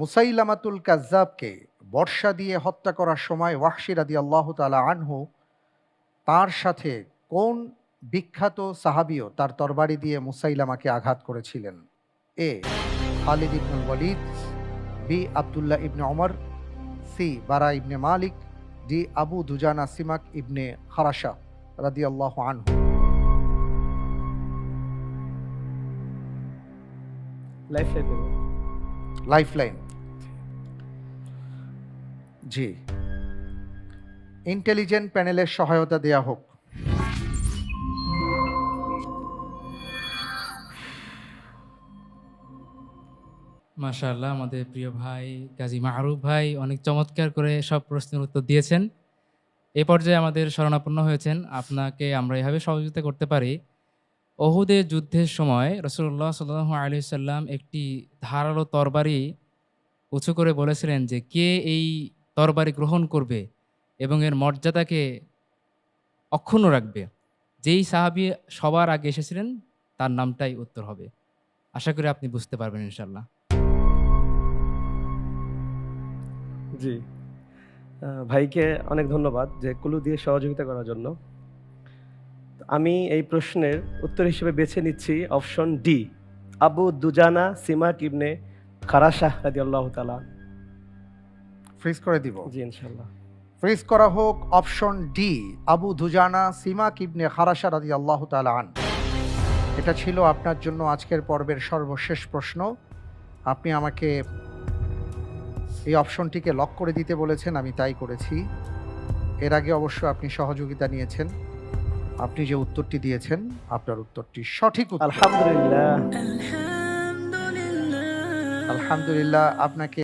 মুসাইলামাতুল কাজ্জাবকে বর্ষা দিয়ে হত্যা করার সময় ওয়াহশি রাদি আল্লাহ তালা আনহু তার সাথে কোন বিখ্যাত সাহাবিও তার তরবারি দিয়ে মুসাইলামাকে আঘাত করেছিলেন? A Khalid ibnul Walid B Abdullah ibn Amr C Bara ibn Malik D Abu Dujana Simak ইবনে হারাশা রাদি আল্লাহ আনহু। লাইফ লাইন লাইফলাইন জি। ইন্টেলিজেন্ট প্যানেলের সহায়তা দেয়া হোক। মাশাআল্লাহ, আমাদের প্রিয় ভাই কাজী মাহরুফ ভাই অনেক চমৎকার করে সব প্রশ্নের উত্তর দিয়েছেন। এ পর্যায়ে আমাদের শরণাপন্ন হয়েছেন। আপনাকে আমরা এভাবে সহযোগিতা করতে পারি। অহুদের যুদ্ধের সময় রসুল্লাহ সাল্লাহ আলী সাল্লাম একটি ধারালো তরবারি উঁচু করে বলেছিলেন যে, কে এই তরবারি গ্রহণ করবে এবং এর মর্যাদাকে অক্ষুণ্ণ রাখবে। যেই সাহাবি সবার আগে এসেছিলেন, তার নামটাই উত্তর হবে। আশা করি আপনি বুঝতে পারবেন ইনশাল্লাহ জি। ভাইকে অনেক ধন্যবাদ যে কুলু দিয়ে সহযোগিতা করার জন্য। আমি এই প্রশ্নের উত্তর হিসেবে বেছে নিচ্ছি option D, Abu Dujana Simak ibn Kharashah রাদি আল্লাহ তালা ফ্রিজ করে দিব। জি ইনশাল্লাহ ফ্রিজ করা হোক অপশন ডি আবু দুজানা সিমা কিবনে খারাসা রাদি আল্লাহ তালা আন এটা ছিল আপনার জন্য আজকের পর্বের সর্বশেষ প্রশ্ন। আপনি আমাকে এই অপশনটিকে লক করে দিতে বলেছেন আমি তাই করেছি। এর আগে অবশ্য আপনি সহযোগিতা নিয়েছেন। আপনি যে উত্তরটি দিয়েছেন আপনার উত্তরটি সঠিক আলহামদুলিল্লাহ। আলহামদুলিল্লাহ আপনাকে